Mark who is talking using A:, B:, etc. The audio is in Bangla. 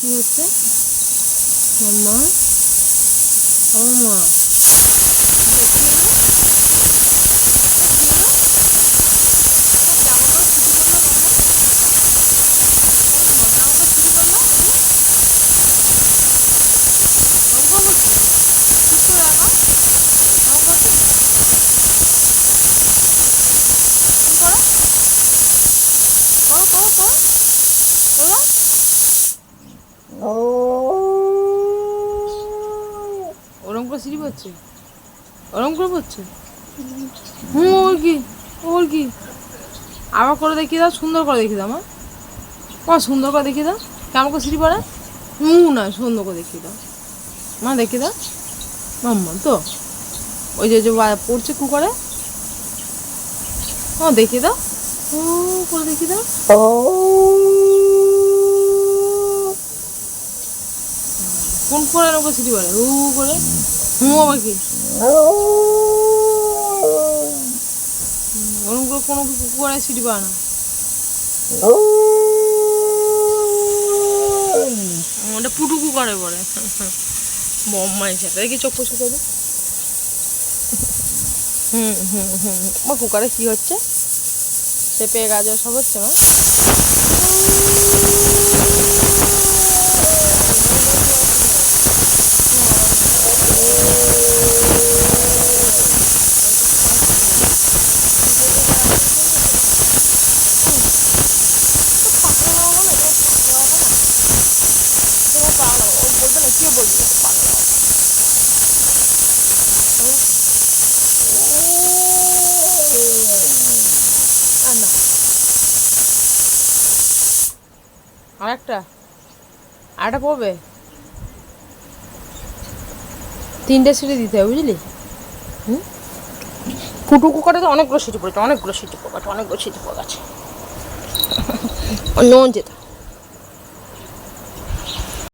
A: কি হচ্ছে মাম্মা ও মা ওরম করে সিঁড়ি পড়ছে? ওরম করে পড়ছে? হুম, ওর কি? ওর কি? আবার করে দেখিয়ে দাও, সুন্দর করে দেখিয়ে দাও, মা। সুন্দর করে দেখিয়ে দাও। কেমন করে সিঁড়ি পড়ে? হুম, না, সুন্দর করে দেখিয়ে দাও। মা, দেখিয়ে দাও। মাম্মা তো। ওই যে যে পড়ছে কুকারে। ও দেখিয়ে দাও। ও করে দেখিয়ে দাও। কোন করে করে সিঁড়ি পড়ে উ করে হুম আবার কি? ওরকম করে কোনো কুকুরে সিঁড়ি পায় না ওটা পুটু কুকারে পড়ে বম্মা এসে দেখি চোখ পোষে করবে হুম হুম হুম মা কুকারে কি হচ্ছে? পেঁপে গাজর সব হচ্ছে, মা? বলবে না আরেকটা পড়বে তিনটে সিটি দিতে হবে বুঝলি হুম ফুটু কুকারে তো অনেকগুলো সিটি পড়েছে অনেকগুলো সিটি পড়েছে অনেকগুলো সিটি পড়েছে অন্য যেতে